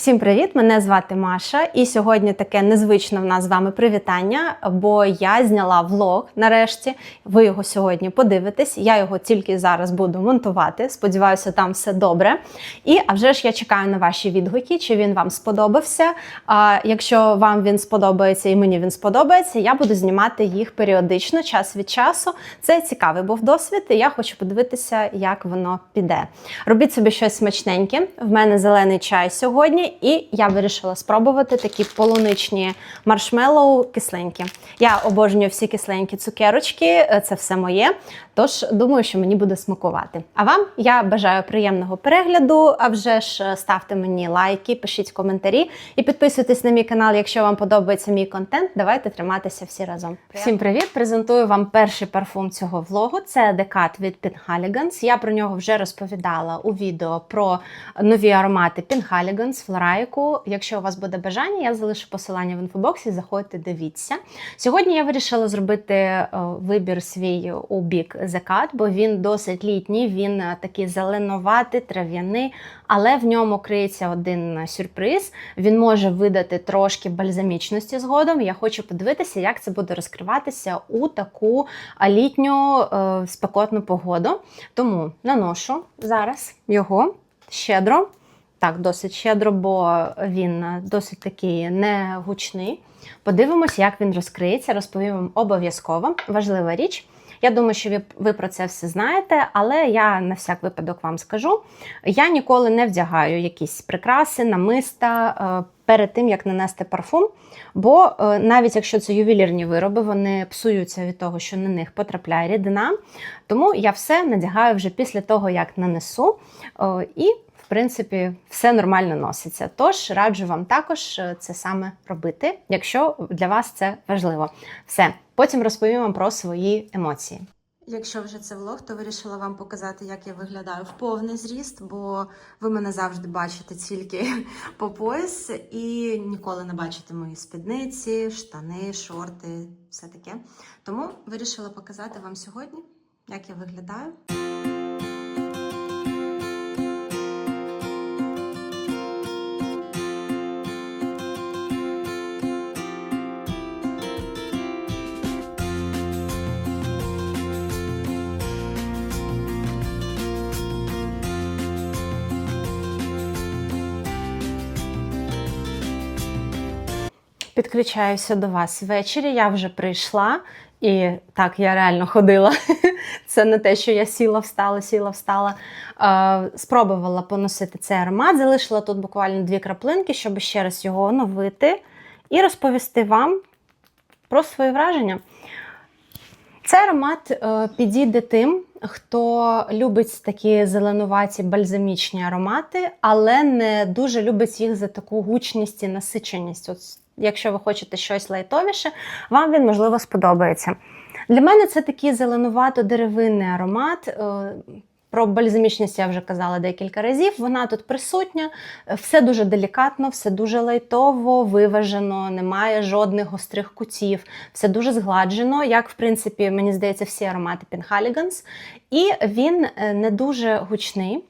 Всім привіт! Мене звати Маша, і сьогодні таке незвичне в нас з вами привітання, бо я зняла влог нарешті. Ви його сьогодні подивитесь. Я його тільки зараз буду монтувати. Сподіваюся, там все добре. І а вже ж я чекаю на ваші відгуки, чи він вам сподобався. А якщо вам він сподобається і мені він сподобається, я буду знімати їх періодично, час від часу. Це цікавий був досвід, і я хочу подивитися, як воно піде. Робіть собі щось смачненьке. В мене зелений чай сьогодні. І я вирішила спробувати такі полуничні маршмеллоу кисленькі. Я обожнюю всі кисленькі цукерочки, е, це все моє. Тож думаю, що мені буде смакувати. А вам я бажаю приємного перегляду. А вже ж е, ставте мені лайки, пишіть коментарі і підписуйтесь на мій канал, якщо вам подобається мій контент. Давайте триматися всі разом. Всім привіт! Презентую вам перший парфум цього влогу. Це Decat від Penhaligans. Я про нього вже розповідала у відео про нові аромати Penhaligans, Флорайку. Якщо у вас буде бажання, я залишу посилання в інфобоксі. Заходьте, дивіться. Сьогодні я вирішила зробити е, вибір свій у бік Decat, бо він досить літній, він е, такий зеленуватий, трав'яний, але в ньому криється один сюрприз. Він може видати трошки бальзамічності згодом. Я хочу подивитися, як це буде розкриватися у таку літню е, спекотну погоду. Тому наношу зараз його щедро. Так, досить щедро, бо він досить такий не гучний. Подивимось, як він розкриється, розповім вам обов'язково. Важлива річ. Я думаю, що ви, ви про це все знаєте, але я на всяк випадок вам скажу: я ніколи не вдягаю якісь прикраси, намиста е, перед тим, як нанести парфум. Бо е, навіть якщо це ювелірні вироби, вони псуються від того, що на них потрапляє рідина. Тому я все надягаю вже після того, як нанесу. Е, і в принципі, все нормально носиться. Тож раджу вам також це саме робити, якщо для вас це важливо. Все, потім розповім вам про свої емоції. Якщо вже це влог, то вирішила вам показати, як я виглядаю в повний зріст, бо ви мене завжди бачите тільки по пояс і ніколи не бачите мої спідниці, штани, шорти, все таке. Тому вирішила показати вам сьогодні, як я виглядаю. Підключаюся до вас ввечері. Я вже прийшла, і так я реально ходила. Це не те, що я сіла, встала, сіла, встала. Е, спробувала поносити цей аромат. Залишила тут буквально дві краплинки, щоб ще раз його оновити і розповісти вам про свої враження. Цей аромат е, підійде тим, хто любить такі зеленуваті бальзамічні аромати, але не дуже любить їх за таку гучність і насиченість. От якщо ви хочете щось лайтовіше, вам він можливо сподобається. Для мене це такий зеленувато-деревинний аромат. Е, Про бальзамічність я вже казала декілька разів. Вона тут присутня, все дуже делікатно, все дуже лайтово, виважено, немає жодних гострих кутів, все дуже згладжено, як, в принципі, мені здається, всі аромати Penhaligans. І він е, не дуже гучний.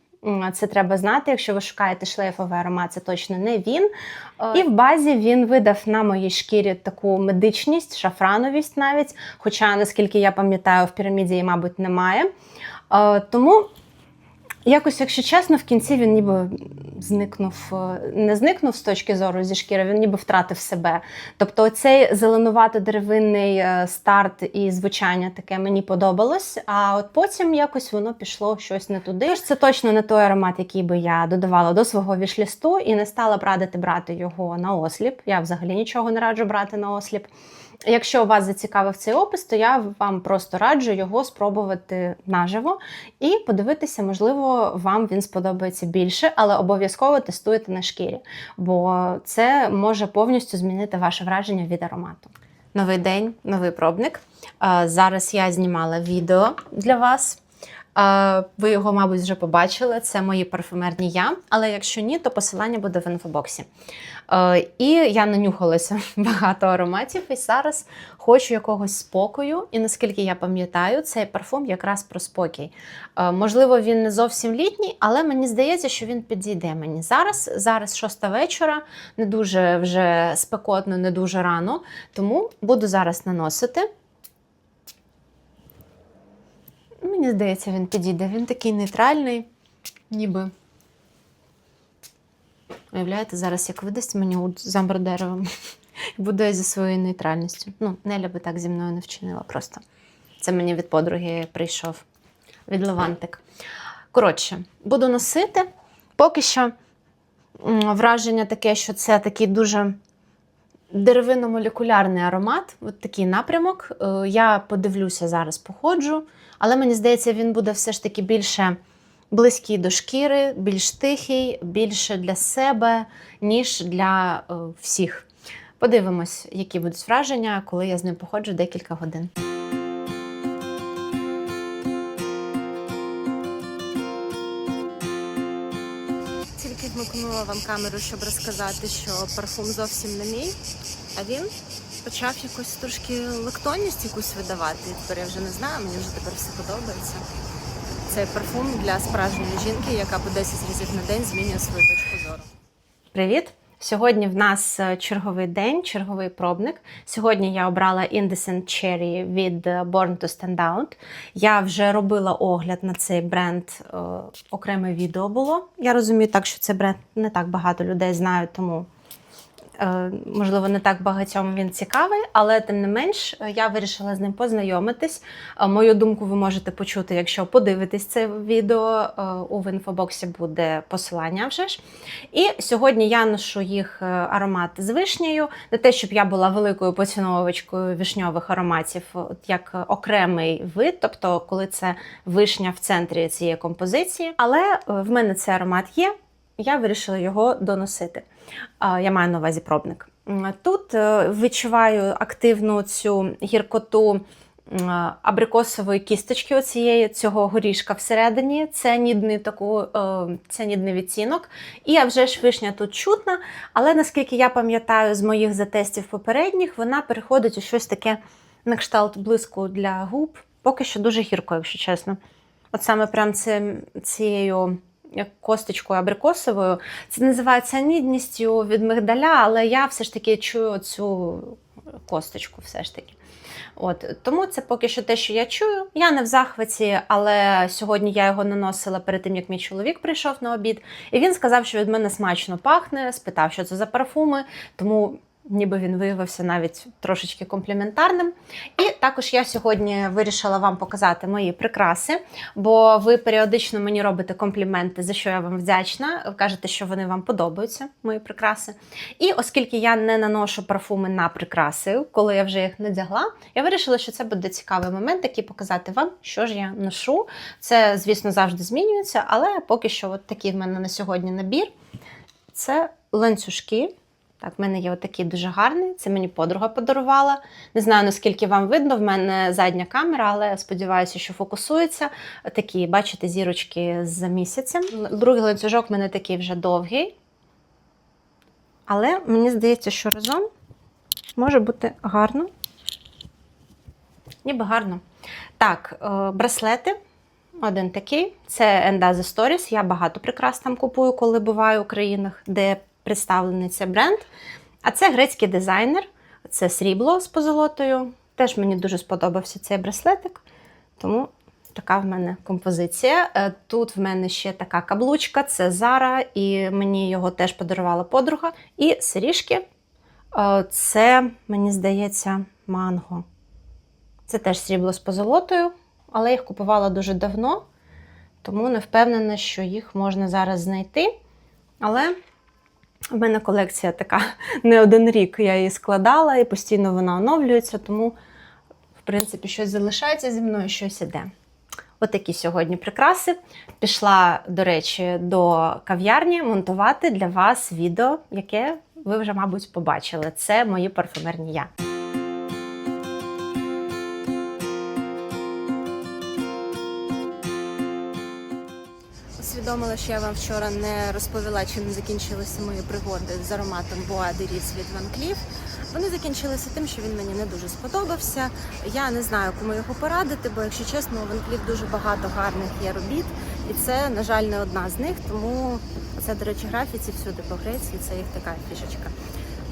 Це треба знати. Якщо ви шукаєте шлейфовий аромат, це точно не він. Е, І в базі він видав на моїй шкірі таку медичність, шафрановість навіть. Хоча, наскільки я пам'ятаю, в піраміді її, мабуть, немає. Е, Тому якось, якщо чесно, в кінці він ніби зникнув, е, не зникнув з точки зору зі шкіри, він ніби втратив себе. Тобто цей зеленувато-деревинний е, старт і звучання таке мені подобалось, а от потім якось воно пішло щось не туди. Тож це точно не той аромат, який би я додавала до свого вішлісту і не стала б радити брати його на осліп. Я взагалі нічого не раджу брати на осліп. Якщо вас зацікавив цей опис, то я вам просто раджу його спробувати наживо і подивитися, можливо, вам він сподобається більше, але обов'язково тестуйте на шкірі, бо це може повністю змінити ваше враження від аромату. Новий день, новий пробник. Зараз я знімала відео для вас. Ви його, мабуть, вже побачили. Це мої парфумерні я. Але якщо ні, то посилання буде в інфобоксі. Е, І я нанюхалася багато ароматів, і зараз хочу якогось спокою. І наскільки я пам'ятаю, цей парфум якраз про спокій. Е, Можливо, він не зовсім літній, але мені здається, що він підійде мені зараз. Зараз шоста вечора, не дуже вже спекотно, не дуже рано. Тому буду зараз наносити. Мені здається, він підійде. Він такий нейтральний, ніби. Уявляєте, зараз як видасть мені з амбродеревим. Буду я зі своєю нейтральністю. Ну, Неля би так зі мною не вчинила просто. Це мені від подруги прийшов від Левантик. Коротше, буду носити. Поки що враження таке, що це такий дуже деревинно-молекулярний аромат, от такий напрямок. Е, Я подивлюся зараз, походжу, але мені здається, він буде все ж таки більше близький до шкіри, більш тихий, більше для себе, ніж для е, всіх. Подивимось, які будуть враження, коли я з ним походжу декілька годин. Тільки вмикнула вам камеру, щоб розказати, що парфум зовсім не мій, а він почав якусь трошки лактонність якусь видавати. І тепер я вже не знаю, мені вже тепер все подобається. Цей парфум для справжньої жінки, яка по 10 разів на день змінює свою точку зору. Привіт! Сьогодні в нас е, черговий день, черговий пробник. Сьогодні я обрала Indecent Cherry від е, Born to Stand Out. Я вже робила огляд на цей бренд, е, окреме відео було. Я розумію так, що цей бренд не так багато людей знають, тому можливо, не так багатьом він цікавий, але тим не менш е, я вирішила з ним познайомитись. Е, Мою думку ви можете почути, якщо подивитесь це відео. Е, У інфобоксі буде посилання вже ж. І сьогодні я ношу їх е, аромат з вишнею. Не те, щоб я була великою поціновувачкою вишньових ароматів, от як е, окремий вид, тобто коли це вишня в центрі цієї композиції. Але е, в мене цей аромат є. Я вирішила його доносити. Я маю на увазі пробник. Тут е, відчуваю активну цю гіркоту абрикосової кісточки оцієї, цього горішка всередині. Це нідний, таку, е, це нідний відтінок. І а вже ж вишня тут чутна, але наскільки я пам'ятаю з моїх затестів попередніх, вона переходить у щось таке на кшталт блиску для губ. Поки що дуже гірко, якщо чесно. От саме прям цим, цією косточкою абрикосовою. Це називається нідністю від мигдаля, але я все ж таки чую цю косточку. все ж таки. От, тому це поки що те, що я чую. Я не в захваті, але сьогодні я його наносила перед тим, як мій чоловік прийшов на обід, і він сказав, що від мене смачно пахне, спитав, що це за парфуми. Тому ніби він виявився навіть трошечки компліментарним. І також я сьогодні вирішила вам показати мої прикраси, бо ви періодично мені робите компліменти, за що я вам вдячна. Кажете, що вони вам подобаються, мої прикраси. І оскільки я не наношу парфуми на прикраси, коли я вже їх надягла, я вирішила, що це буде цікавий момент, який показати вам, що ж я ношу. Це, звісно, завжди змінюється, але поки що от такий в мене на сьогодні набір. Це ланцюжки. Так, в мене є отакий дуже гарний. Це мені подруга подарувала. Не знаю, наскільки вам видно, в мене задня камера, але сподіваюся, що фокусується. Такі, бачите, зірочки за місяцем. Другий ланцюжок в мене такий вже довгий. Але мені здається, що разом може бути гарно. Ніби гарно. Так, е, браслети. Один такий. Це Endaze Stories. Я багато прикрас там купую, коли буваю у країнах, де представлений цей бренд. А це грецький дизайнер, це срібло з позолотою. Теж мені дуже сподобався цей браслетик, тому така в мене композиція. Е, Тут в мене ще така каблучка, це Зара, і мені його теж подарувала подруга. І сиріжки е, це, мені здається, манго. Це теж срібло з позолотою, але їх купувала дуже давно, тому не впевнена, що їх можна зараз знайти. Але в мене колекція така не один рік я її складала і постійно вона оновлюється, тому, в принципі, щось залишається зі мною, щось іде. Отакі сьогодні прикраси. Пішла, до речі, до кав'ярні монтувати для вас відео, яке ви вже, мабуть, побачили. Це мої парфумерні я. Усвідомила, що я вам вчора не розповіла, чи не закінчилися мої пригоди з ароматом Bois de від Van Cleef. Вони закінчилися тим, що він мені не дуже сподобався. Я не знаю, кому його порадити, бо, якщо чесно, у Van Cleef дуже багато гарних є робіт, і це, на жаль, не одна з них. Тому це, до речі, графіці всюди по Греції, це їх така фішечка.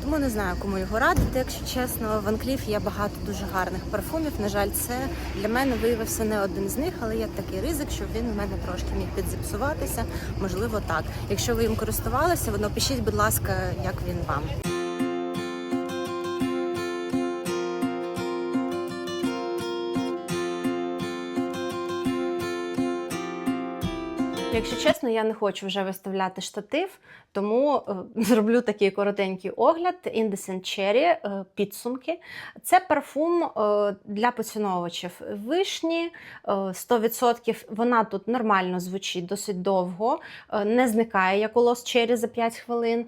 Тому не знаю, кому його радити, якщо чесно. В Анкліф є багато дуже гарних парфумів. На жаль, це для мене виявився не один з них, але є такий ризик, що він в мене трошки міг підзіпсуватися. Можливо, так. Якщо ви їм користувалися, воно пишіть, будь ласка, як він вам. Якщо чесно, я не хочу вже виставляти штатив, тому е, зроблю такий коротенький огляд. Indecent Cherry, е, підсумки. Це парфум е, для поціновувачів вишні. е, 100% вона тут нормально звучить досить довго, не зникає як у Lost Cherry за 5 хвилин.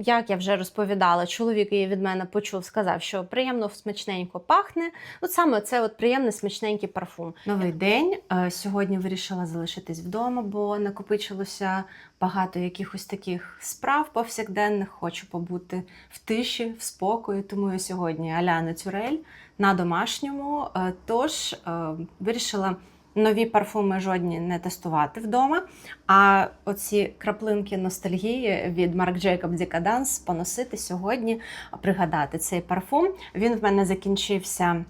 Як я вже розповідала, чоловік її від мене почув, сказав, що приємно смачненько пахне. От саме це от приємний смачненький парфум. Новий день. Сьогодні вирішила залишитись вдома, бо накопичилося багато якихось таких справ повсякденних. Хочу побути в тиші, в спокої. Тому я сьогодні Аляна Тюрель на домашньому. Е, Тож е, вирішила. Нові парфуми жодні не тестувати вдома. А оці краплинки ностальгії від Marc Jacob Decadence поносити сьогодні, пригадати цей парфум. Він в мене закінчився.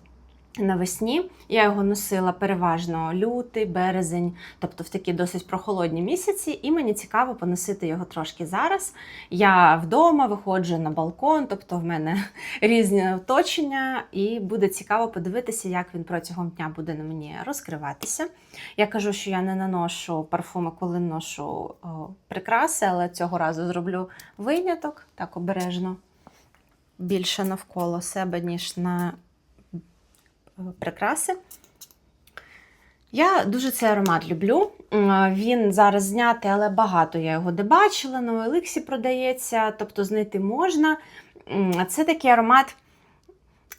Навесні я його носила переважно лютий, березень, тобто в такі досить прохолодні місяці, і мені цікаво поносити його трошки зараз. Я вдома виходжу на балкон, тобто в мене різні оточення, і буде цікаво подивитися, як він протягом дня буде на мені розкриватися. Я кажу, що я не наношу парфуми, коли ношу прикраси, але цього разу зроблю виняток так обережно. Більше навколо себе, ніж на прикраси. Я дуже цей аромат люблю. Він зараз знятий, але багато я його де бачила. На Еликсі продається, тобто знайти можна. Це такий аромат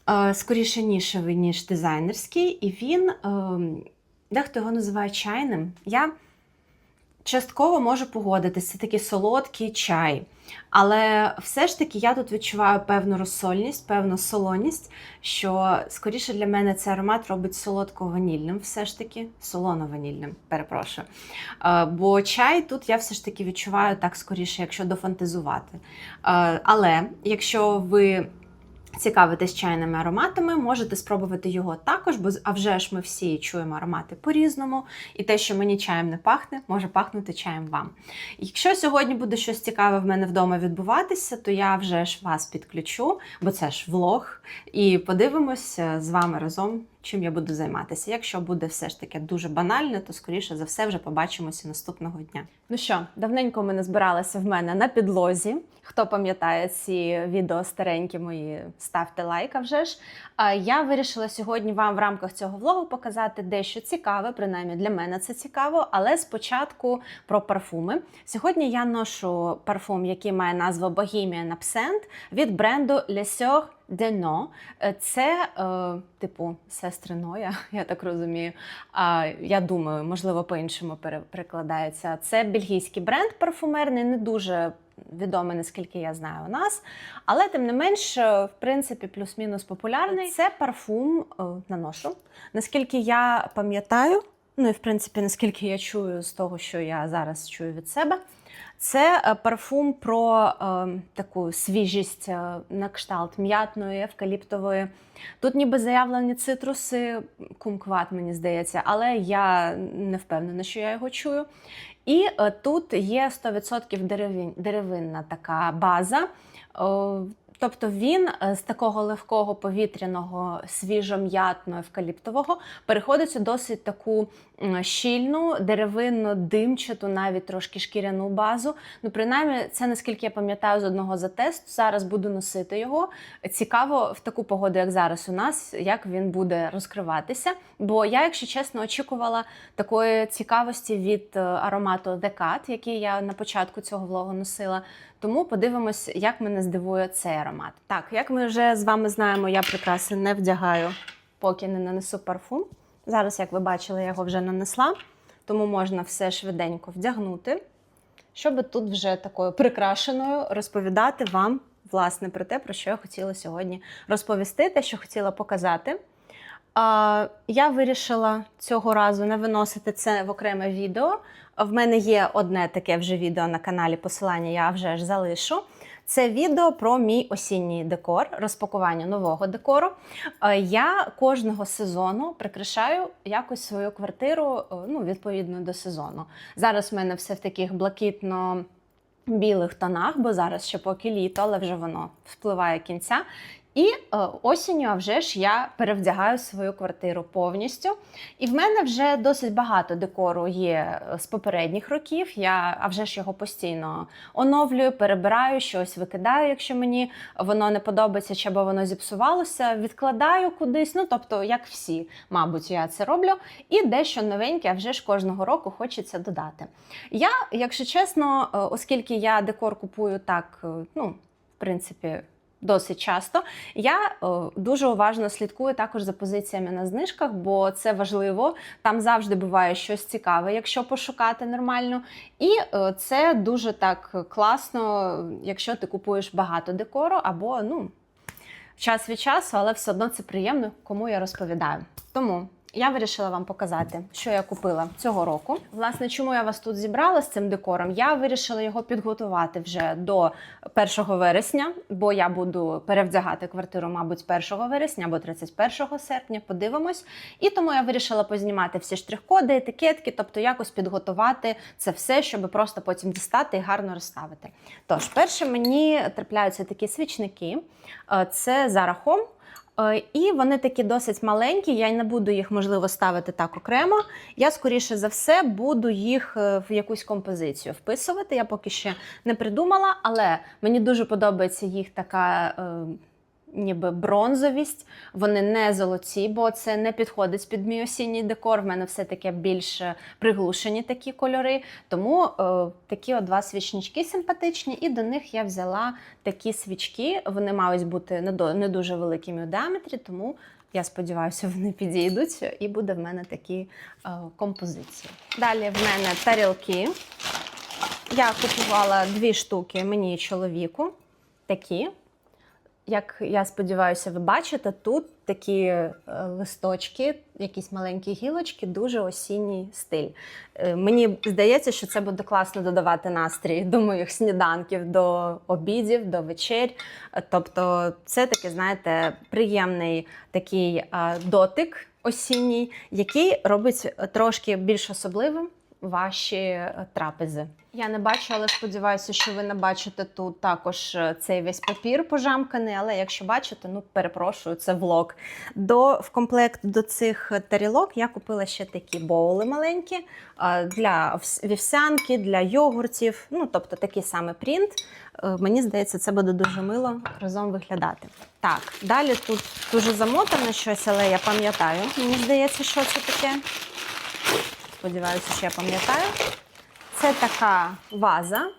е, скоріше нішевий, ніж дизайнерський, і він, ем, дехто його називає чайним. Я частково можу погодитися, це такий солодкий чай. Але все ж таки я тут відчуваю певну розсольність, певну солоність, що скоріше для мене цей аромат робить солодко-ванільним, все ж таки, солоно-ванільним, перепрошую. Е, Бо чай тут я все ж таки відчуваю так скоріше, якщо дофантазувати. Е, Але якщо ви цікавитесь чайними ароматами, можете спробувати його також, бо а вже ж ми всі чуємо аромати по-різному, і те, що мені чаєм не пахне, може пахнути чаєм вам. Якщо сьогодні буде щось цікаве в мене вдома відбуватися, то я вже ж вас підключу, бо це ж влог, і подивимося з вами разом. Чим я буду займатися. Якщо буде все ж таки дуже банальне, то скоріше за все вже побачимося наступного дня. Ну що, давненько ми не збиралися в мене на підлозі. Хто пам'ятає ці відео старенькі мої, ставте лайк, а вже ж. Я вирішила сьогодні вам в рамках цього влогу показати дещо цікаве, принаймні для мене це цікаво, але спочатку про парфуми. Сьогодні я ношу парфум, який має назву Bohemian Absent від бренду Les Sœurs Дено. Це, е, типу, сестри Ноя, я так розумію. А, я думаю, можливо, по-іншому перекладається. Це бельгійський бренд парфумерний, не дуже відомий, наскільки я знаю, у нас. Але тим не менш, е, в принципі, плюс-мінус популярний. Це парфум е, наношу. Наскільки я пам'ятаю, ну і в принципі, наскільки я чую з того, що я зараз чую від себе. Це е, парфум про е, таку свіжість на кшталт м'ятної, евкаліптової. Тут ніби заявлені цитруси, кумкват, мені здається, але я не впевнена, що я його чую. І е, тут є 100% деревин, деревинна така база. Тобто він е, з такого легкого повітряного, свіжом'ятного евкаліптового переходить у досить таку щільну, деревинну, димчату, навіть трошки шкіряну базу. Ну, принаймні, це наскільки я пам'ятаю з одного затесту. Зараз буду носити його. Цікаво в таку погоду, як зараз у нас, як він буде розкриватися. Бо я, якщо чесно, очікувала такої цікавості від е, аромату Cat, який я на початку цього влогу носила. Тому подивимось, як мене здивує цей аромат. Так, як ми вже з вами знаємо, я прикраси не вдягаю, поки не нанесу парфум. Зараз, як ви бачили, я його вже нанесла. тому можна все швиденько вдягнути, щоб тут вже такою прикрашеною розповідати вам власне про те, про що я хотіла сьогодні розповісти, те, що хотіла показати. Я вирішила цього разу не виносити це в окреме відео. В мене є одне таке вже відео на каналі, посилання я вже ж залишу. Це відео про мій осінній декор, розпакування нового декору. Е, Я кожного сезону прикрашаю якось свою квартиру е, ну, відповідно до сезону. Зараз в мене все в таких блакитно. Білих тонах, бо зараз ще поки літо, але вже воно впливає кінця. І е, осінню, а вже ж я перевдягаю свою квартиру повністю. І в мене вже досить багато декору є е, з попередніх років. Я а вже ж його постійно оновлюю, перебираю, щось викидаю, якщо мені воно не подобається, чи або воно зіпсувалося, відкладаю кудись. Ну тобто, як всі, мабуть, я це роблю. І дещо новеньке, а вже ж кожного року хочеться додати. Я, якщо чесно, е, оскільки я декор купую так, ну, в принципі досить часто. Я о, дуже уважно слідкую також за позиціями на знижках, бо це важливо. Там завжди буває щось цікаве, якщо пошукати нормально. І о, це дуже так класно, якщо ти купуєш багато декору або ну, час від часу, але все одно це приємно, кому я розповідаю. Тому. Я вирішила вам показати, що я купила цього року. Власне, чому я вас тут зібрала з цим декором? Я вирішила його підготувати вже до 1 вересня, бо я буду перевдягати квартиру, мабуть, 1 вересня або 31 серпня. Подивимось. І тому я вирішила познімати всі штрих-коди, етикетки, тобто якось підготувати це все, щоб просто потім дістати і гарно розставити. Тож, перше мені трапляються такі свічники. Е, Це Zara Home. Е, І вони такі досить маленькі. Я не буду їх можливо ставити так окремо. Я скоріше за все буду їх е, в якусь композицію вписувати. Я поки ще не придумала, але мені дуже подобається їх така. Ніби бронзовість, вони не золоті, бо це не підходить під мій осінній декор. В мене все таке більш приглушені такі кольори. Тому е, такі от два свічнички симпатичні, і до них я взяла такі свічки. Вони мають бути не дуже великими у діаметрі, тому я сподіваюся, вони підійдуть, і буде в мене такі е, композиції. Далі в мене тарілки. Я купувала дві штуки мені і чоловіку. Такі. Як я сподіваюся, ви бачите, тут такі е, листочки, якісь маленькі гілочки, дуже осінній стиль. Е, Мені здається, що це буде класно додавати настрій до моїх сніданків, до обідів, до вечер. Е, Тобто, це такий, знаєте, приємний такий дотик осінній, який робить трошки більш особливим ваші е, трапези. Я не бачу, але сподіваюся, що ви не бачите тут також е, цей весь папір пожамканий. Але якщо бачите, ну перепрошую, це влог. До, в комплект до цих тарілок я купила ще такі боули маленькі е, для вівсянки, для йогуртів. Ну, тобто такий самий принт. Е, Мені здається, це буде дуже мило разом виглядати. Так, далі тут дуже замотане щось, але я пам'ятаю. Мені здається, що це таке. Сподіваюся, що я пам'ятаю. Це така ваза.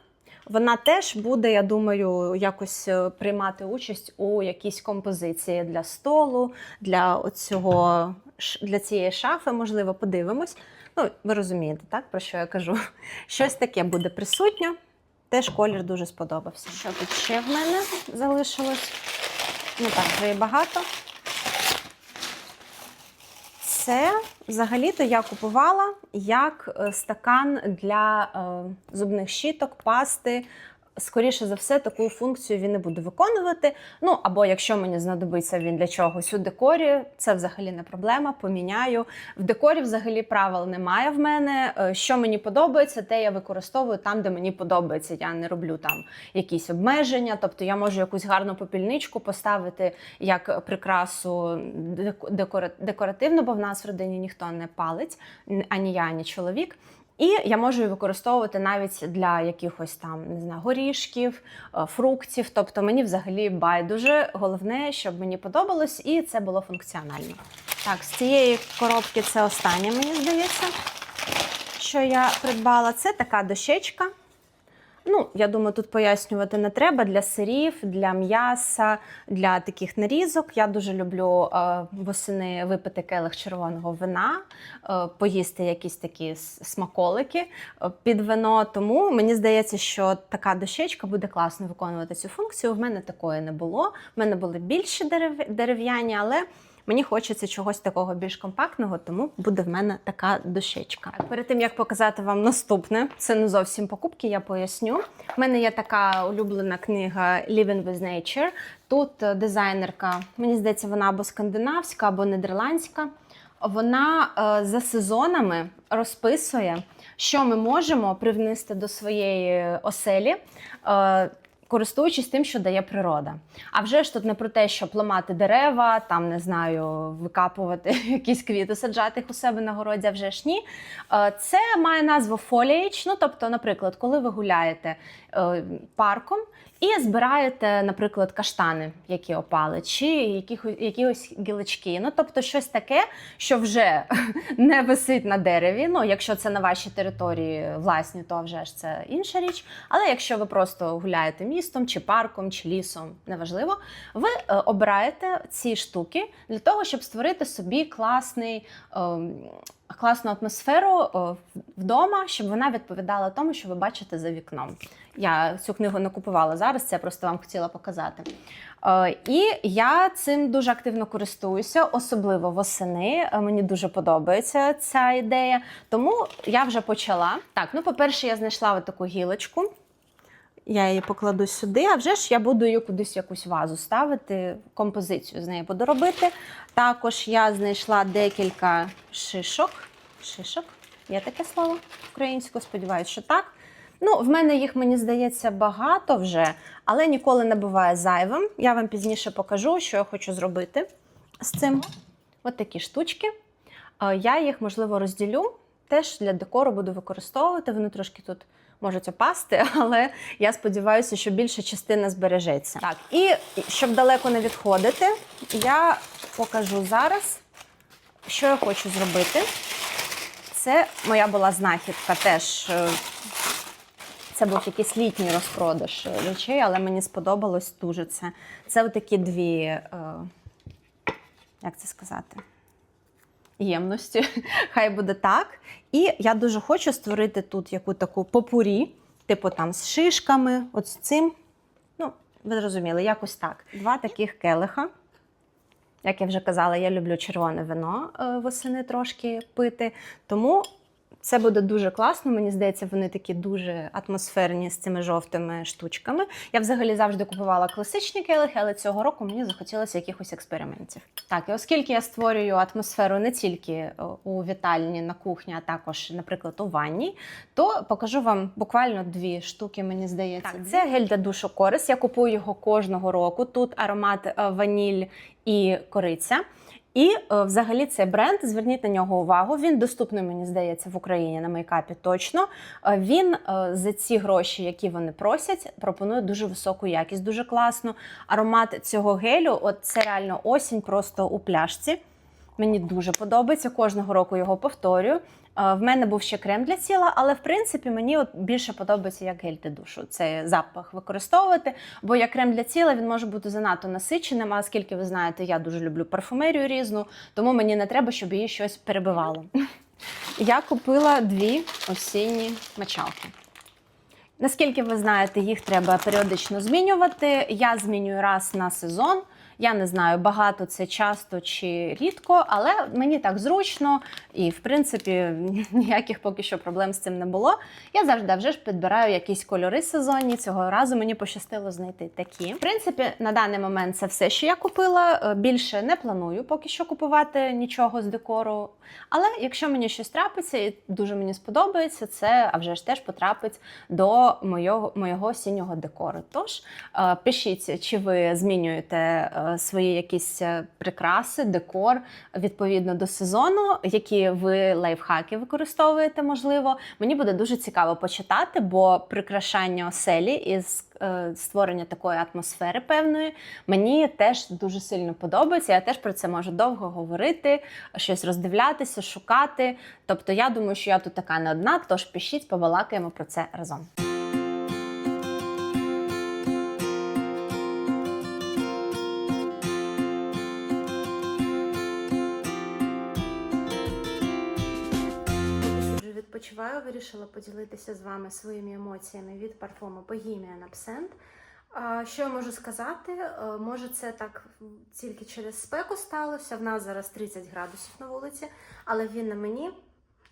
Вона теж буде, я думаю, якось е, приймати участь у якійсь композиції для столу, для оцього, для цієї шафи, можливо, подивимось. Ну, ви розумієте, так, про що я кажу? Щось таке буде присутнє. Теж колір дуже сподобався. Що тут ще в мене залишилось? Ну так, вже і багато. Це взагалі-то я купувала як е, стакан для е, зубних щіток, пасти. Скоріше за все, таку функцію він не буде виконувати. Ну або якщо мені знадобиться він для чогось у декорі, це взагалі не проблема. Поміняю. В декорі взагалі правил немає в мене. Е, Що мені подобається, те я використовую там, де мені подобається. Я не роблю там якісь обмеження. Тобто я можу якусь гарну попільничку поставити як прикрасу деко- декоративну, бо в нас в родині ніхто не палить, ані я, ані чоловік. І я можу використовувати навіть для якихось там не знаю, горішків, е, фруктів. Тобто мені взагалі байдуже. Головне, щоб мені подобалось, і це було функціонально. Так, з цієї коробки це останнє, мені здається, що я придбала. Це така дощечка. Ну, я думаю, тут пояснювати не треба для сирів, для м'яса, для таких нарізок. Я дуже люблю е, восени випити келих червоного вина, е, поїсти якісь такі смаколики е, під вино. Тому мені здається, що така дощечка буде класно виконувати цю функцію. В мене такої не було. В мене були більші дерев'яні, але Мені хочеться чогось такого більш компактного, тому буде в мене така дощечка. Перед тим як показати вам наступне, це не зовсім покупки, я поясню. У мене є така улюблена книга Living with Nature. Тут е, дизайнерка, мені здається, вона або скандинавська, або нідерландська. Вона е, за сезонами розписує, що ми можемо привнести до своєї оселі. Користуючись тим, що дає природа. А вже ж тут не про те, щоб ламати дерева, там не знаю, викапувати якісь квіти, саджати їх у себе на городі, а вже ж ні. Е, Це має назву foliage, Ну, тобто, наприклад, коли ви гуляєте е, парком і збираєте, наприклад, каштани, які опали, чи яких, якісь гілочки. Ну, тобто, щось таке, що вже не висить на дереві. Ну, якщо це на вашій території власні, то вже ж це інша річ. Але якщо ви просто гуляєте містом, чи парком, чи лісом, неважливо, ви е, обираєте ці штуки для того, щоб створити собі класний. ем, Класну атмосферу е, вдома, щоб вона відповідала тому, що ви бачите за вікном. Я цю книгу не купувала зараз, це я просто вам хотіла показати. Е, І я цим дуже активно користуюся, особливо восени. Мені дуже подобається ця ідея. Тому я вже почала. Так, ну, по-перше, я знайшла таку гілочку. Я її покладу сюди, а вже ж я буду її кудись якусь вазу ставити, композицію з неї буду робити. Також я знайшла декілька шишок. Шишок? Є таке слово українською, сподіваюся, що так. Ну, в мене їх, мені здається, багато вже, але ніколи не буває зайвим. Я вам пізніше покажу, що я хочу зробити з цим. От такі штучки. Е, Я їх, можливо, розділю. Теж для декору буду використовувати. Вони трошки тут можуть опасти, але я сподіваюся, що більша частина збережеться. Так, і щоб далеко не відходити, я покажу зараз, що я хочу зробити. Це моя була знахідка теж. е, Це був якийсь літній розпродаж речей, але мені сподобалось дуже це. Це такі дві, е, як це сказати? Ємності, хай буде так. І я дуже хочу створити тут яку таку попурі, типу там з шишками, от з цим. Ну, ви зрозуміли, якось так. Два таких келиха. Як я вже казала, я люблю червоне вино е, восени трошки пити. Тому це буде дуже класно. Мені здається, вони такі дуже атмосферні з цими жовтими штучками. Я взагалі завжди купувала класичні келихи, але цього року мені захотілося якихось експериментів. Так, і оскільки я створюю атмосферу не тільки е, у вітальні на кухні, а також, наприклад, у ванні, то покажу вам буквально дві штуки, мені здається. Так, це гель для душу Корис. Я купую його кожного року. Тут аромат е, ваніль і кориця. І е, взагалі цей бренд, зверніть на нього увагу. Він доступний, мені здається, в Україні на мейкапі точно. Е, Він е, за ці гроші, які вони просять, пропонує дуже високу якість, дуже класно. Аромат цього гелю, от це реально осінь, просто у пляшці. Мені дуже подобається. Кожного року його повторюю. Е, В мене був ще крем для тіла, але в принципі мені от більше подобається як гель для душу. Це запах використовувати. Бо як крем для тіла він може бути занадто насиченим. А оскільки ви знаєте, я дуже люблю парфумерію різну, тому мені не треба, щоб її щось перебивало. Я купила дві осінні мочалки. Наскільки ви знаєте, їх треба періодично змінювати. Я змінюю раз на сезон. Я не знаю, багато це часто чи рідко, але мені так зручно, і в принципі ніяких поки що проблем з цим не було. Я завжди вже ж підбираю якісь кольори сезонні. Цього разу мені пощастило знайти такі. В принципі, на даний момент це все, що я купила. Е, Більше не планую поки що купувати нічого з декору. Але якщо мені щось трапиться і дуже мені сподобається, це а вже ж теж потрапить до моєго, моєго осіннього декору. Тож е, пишіть, чи ви змінюєте е, свої якісь е, прикраси, декор відповідно до сезону, які ви лайфхаки використовуєте, можливо. Мені буде дуже цікаво почитати, бо прикрашання оселі із е, створення такої атмосфери певної мені теж дуже сильно подобається. Я теж про це можу довго говорити, щось роздивлятися, шукати. Тобто, я думаю, що я тут така не одна, тож пишіть, побалакаємо про це разом. Відчуваю, вирішила поділитися з вами своїми емоціями від парфуму Bohemian Absent. Що я можу сказати? Е, Може, це так тільки через спеку сталося. В нас зараз 30 градусів на вулиці, але він на мені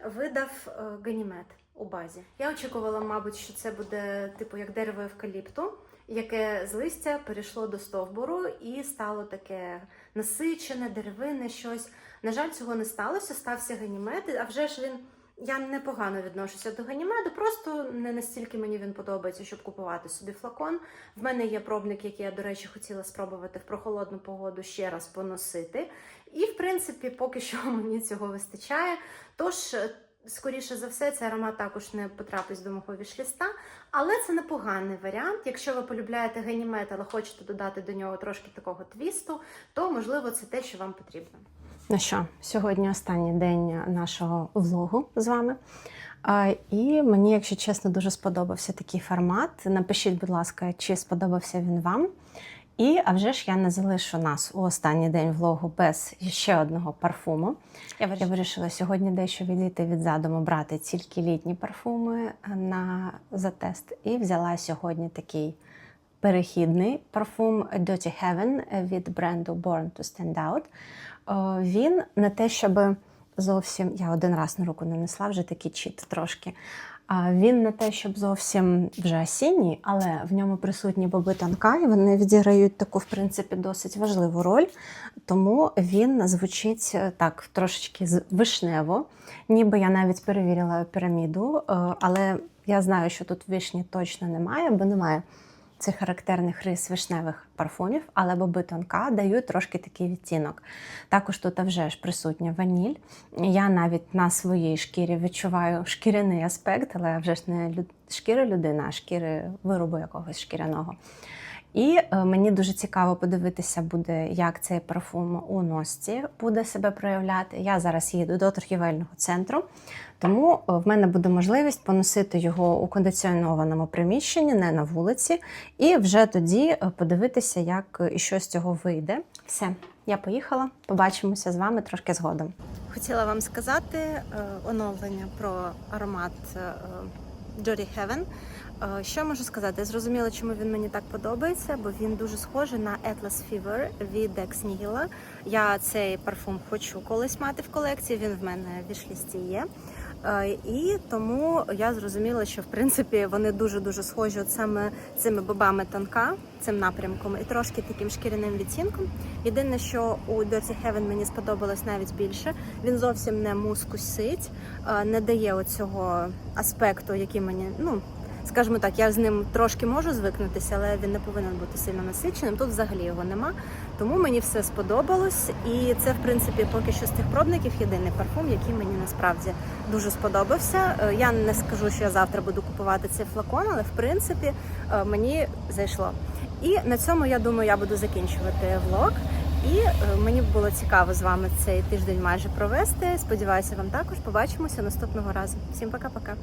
видав е, ганімет у базі. Я очікувала, мабуть, що це буде типу як дерево евкаліпту, яке з листя перейшло до стовбуру і стало таке насичене, деревинне щось. На жаль, цього не сталося, стався ганімет, а вже ж він. Я непогано відношуся до ганімеду, просто не настільки мені він подобається, щоб купувати собі флакон. В мене є пробник, який я, до речі, хотіла спробувати в прохолодну погоду ще раз поносити. І, в принципі, поки що мені цього вистачає. Тож, е, скоріше за все, цей аромат також не потрапить до мого вішліста, але це непоганий варіант. Якщо ви полюбляєте ганімет, але хочете додати до нього трошки такого твісту, то можливо це те, що вам потрібно. Ну що, сьогодні останній день нашого влогу з вами. І мені, якщо чесно, дуже сподобався такий формат. Напишіть, будь ласка, чи сподобався він вам. І а вже ж я не залишу нас у останній день влогу без ще одного парфуму. Я вирішила сьогодні дещо відійти від задуму, брати тільки літні парфуми на за тест. І взяла сьогодні такий перехідний парфум Dirty Heaven від бренду Born to Stand Out. О, Він не те, щоб зовсім я один раз на руку нанесла, вже такий чіт трошки. Він не те, щоб зовсім вже осінній, але в ньому присутні боби тонка, і вони відіграють таку, в принципі, досить важливу роль. Тому він звучить е, так трошечки вишнево, ніби я навіть перевірила піраміду, е, але я знаю, що тут вишні точно немає, бо немає цих характерних рис вишневих парфумів, але боби тонка дають трошки такий відтінок. Також тут вже ж присутня ваніль. Я навіть на своїй шкірі відчуваю шкіряний аспект, але вже ж не шкіра людини, а шкіри виробу якогось шкіряного. І е, мені дуже цікаво подивитися буде, як цей парфум у носці буде себе проявляти. Я зараз їду до торгівельного центру, тому е, в мене буде можливість поносити його у кондиціонованому приміщенні, не на вулиці, і вже тоді е, подивитися, як і що з цього вийде. Все, я поїхала. Побачимося з вами трошки згодом. Хотіла вам сказати оновлення про аромат Dirty Heaven. Е, Що можу сказати? Я зрозуміла, чому він мені так подобається, бо він дуже схожий на Atlas Fever від Ex Nihilo. Я цей парфум хочу колись мати в колекції. Він в мене в вішлісті є. Е, І тому я зрозуміла, що в принципі вони дуже дуже схожі от саме цими бобами тонка, цим напрямком, і трошки таким шкіряним відтінком. Єдине, що у Dirty Heaven мені сподобалось навіть більше. Він зовсім не мускусить, е, не дає оцього аспекту, який мені ну. Скажімо так, я з ним трошки можу звикнутися, але він не повинен бути сильно насиченим. Тут взагалі його нема. Тому мені все сподобалось. І це, в принципі, поки що з тих пробників єдиний парфум, який мені насправді дуже сподобався. Е, Я не скажу, що я завтра буду купувати цей флакон, але в принципі е, мені зайшло. І на цьому я думаю, я буду закінчувати влог. І е, мені було цікаво з вами цей тиждень майже провести. Сподіваюся, вам також побачимося наступного разу. Всім пока-пока.